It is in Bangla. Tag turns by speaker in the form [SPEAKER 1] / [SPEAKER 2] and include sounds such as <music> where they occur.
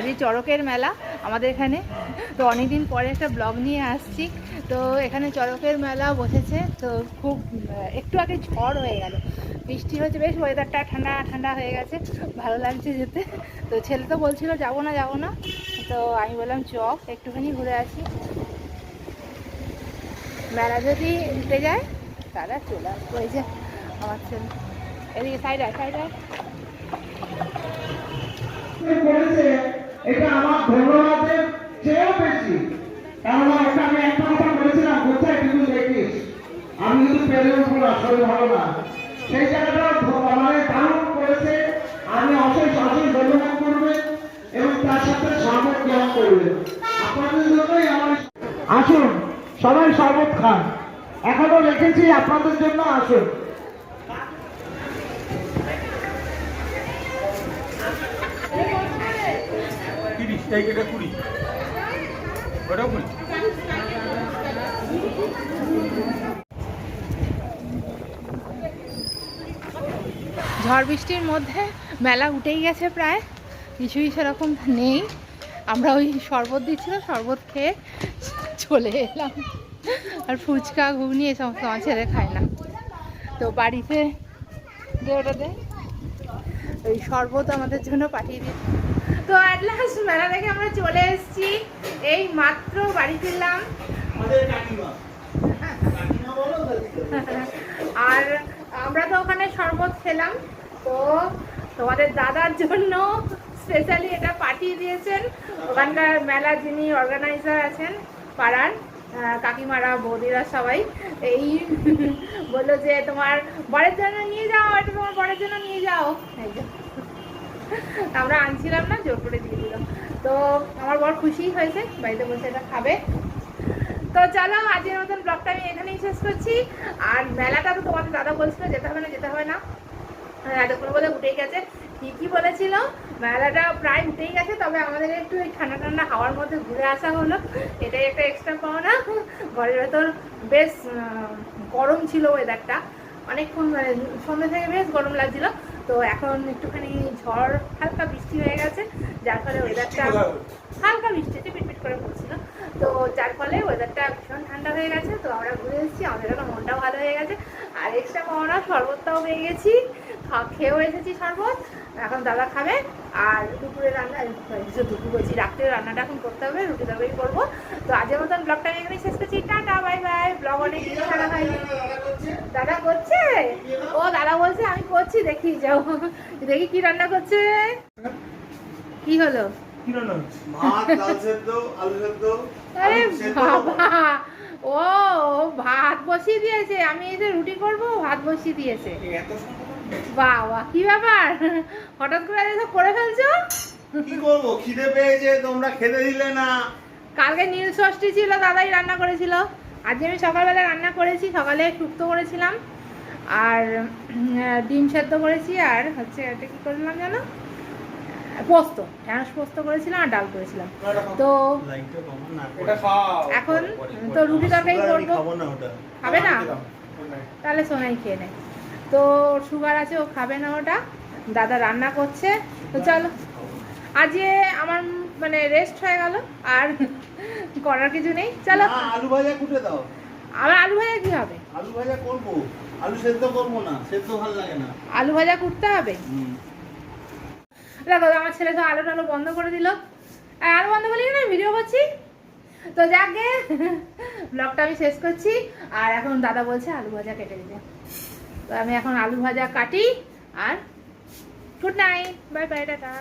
[SPEAKER 1] আজকে চড়কের মেলা আমাদের এখানে। তো অনেকদিন পরে একটা ব্লগ নিয়ে আসছি। তো এখানে চড়কের মেলা বসেছে। তো খুব একটু আগে ঝড় হয়ে গেল। বৃষ্টি হয়েছে বেশ ওয়েদারটা ঠান্ডা ঠান্ডা হয়ে গেছে। ভালো লাগছে যেতে। তো ছেলে তো বলছিল, যাব না যাব না। তো আমি বললাম, চক, একটুখানি ঘুরে আসি। মেলা যদি উঠে যায় তারা চলে আসব। এই যে আমার ছেলে। এদিকে সাইড আয় সাইড আয়।
[SPEAKER 2] এটা আমার ধন্যবাদের চেয়েও বেশি। কেননা ওটা আমি একটা কথা বলেছিলাম, কোথায় কিন্তু দেখিস? আমি কিন্তু পেরে উঠবো না শরীর ভালো না। সেই জায়গাটা মানে দারুণ করেছে। আমি অশেষ অশেষ ধন্যবাদ করবে এবং তার সাথে শরবত গ্রহণ করবে। আপনাদের জন্যই আমার আসুন, সবাই শরবত খান। এখনও রেখেছি, আপনাদের জন্য আসুন।
[SPEAKER 3] এই এটা কুড়ি ওটাও কুড়ি
[SPEAKER 1] ঝড় বৃষ্টির মধ্যে মেলা উঠেই গেছে প্রায়। কিছুই সেরকম নেই। আমরা ওই শরবত দিচ্ছিল, শরবত খেয়ে চলে এলাম। আর ফুচকা, ঘুগনি এই সমস্ত আমার ছেলে খায় না। তো বাড়িতে দে, ওটা দে। ওই শরবত আমাদের জন্য পাঠিয়ে দিই তো অ্যাট লাস্ট মেলা থেকে আমরা চলে এসেছি। এই মাত্র বাড়ি ফিরলাম। আর আমরা তো ওখানে শরবত খেলাম। তো তোমাদের দাদার জন্য স্পেশালি এটা পাঠিয়ে দিয়েছেন। ওখানকার মেলা যিনি অর্গানাইজার আছেন পাড়ার কাকিমারা বৌদিরা সবাই এই বলল যে তোমার বরের জন্য নিয়ে যাও এটা তোমার বরের জন্য নিয়ে যাও। <laughs> আমরা আনছিলাম না, জোর করে দিয়ে দিলাম। তো আমার বড় খুশি হয়েছে, বাড়িতে বসে এটা খাবে। তো চলো, আজকের মতন ব্লগটা আমি এখানেই শেষ করছি। আর মেলাটা তো তোমাদের দাদা বলছিল, যেতে হবে না, যেতে হবে না। এতক্ষণ বলে উঠেই গেছে। ঠিকই বলেছিল, মেলাটা প্রায় উঠেই গেছে, তবে আমাদের একটু এই ঠান্ডা ঠান্ডা হাওয়ার মধ্যে ঘুরে আসা হলো। এটাই একটা এক্সট্রা পাওনা। ঘরের ভেতর বেশ গরম ছিল ওয়েদারটা অনেকক্ষণ মানে সন্ধ্যে থেকে বেশ গরম লাগছিল। তো এখন একটুখানি ঝড় হালকা বৃষ্টি হয়ে গেছে যার ফলে ওয়েদারটা হালকা বৃষ্টি হচ্ছে পিটপিট করে পড়ছিল। তো যার ফলে ওয়েদারটা ভীষণ ঠান্ডা হয়ে গেছে তো আমরা ঘুরে এসেছি আমাদের এখন মনটাও ভালো হয়ে গেছে। আর এক্সট্রা পাওনা শরবতটাও পেয়ে গেছি খা- খেয়েও এসেছি শরবত। এখন দাদা খাবে আর দুপুরে রান্না দুপুর বলছি রাত্রে রান্নাটা এখন করতে হবে রুটি তরকারি করব। তো আজের মতন ব্লগটা আমি এখানে শেষ করছি টাটা বাই বাই ব্লগ অনেক দাদা করছে? ও দাদা বলছে আমি দেখি যাও। দেখি কি রান্না করছে। কি হলো?
[SPEAKER 3] কি রান্না
[SPEAKER 4] ভাত ডাল সেদ্ধ আলু সেদ্ধ
[SPEAKER 1] আরে
[SPEAKER 4] আলু সেদ্ধ।
[SPEAKER 1] বাবা! ও ও ভাত বসিয়ে দিয়েছে। আমি এসে রুটি করব ভাত বসিয়ে দিয়েছে। বাবা কি ব্যাপার? হঠাৎ করে এসব করে ফেলছো?
[SPEAKER 4] কি করব? খিদে পেয়েছে তোমরা খেতে দিলে না।
[SPEAKER 1] কালকে নীল ষষ্ঠী ছিল দাদাই রান্না করেছিল। আজকে আমি সকালবেলা রান্না করেছি সকালে শুক্তো করেছিলাম। আর ডিম সেদ্ধ করেছি আর হচ্ছে এটা কি করলাম যেন পোস্ত ঢ্যাঁড়স পোস্ত করেছিলাম আর ডাল করেছিলাম। তো এখন তো রুটি তরকারি করব।
[SPEAKER 4] খাব না
[SPEAKER 1] তাহলে সোনাই খেয়ে নেয় তো সুগার আছে ও খাবে না ওটা। দাদা রান্না করছে। তো চলো। আজকে আমার মানে রেস্ট হয়ে গেল। আর করার কিছু নেই। চলো।
[SPEAKER 4] আলু ভাজা কুটে দাও।
[SPEAKER 1] আবার আলু ভাজা কি হবে?
[SPEAKER 4] আলু ভাজা করব। আলু সেদ্ধ করব না সেদ্ধ ভালো লাগে না।
[SPEAKER 1] আলু ভাজা করতে হবে। দেখো আমার ছেলে তো আলু টালু বন্ধ করে দিল। আর আলু বন্ধ করলি না ভিডিও করছি? তো যাকে ব্লগটা আমি শেষ করছি। আর এখন দাদা বলছে আলু ভাজা কেটে দিতে। তো আমি এখন আলু ভাজা কাটি আর good night bye bye tata.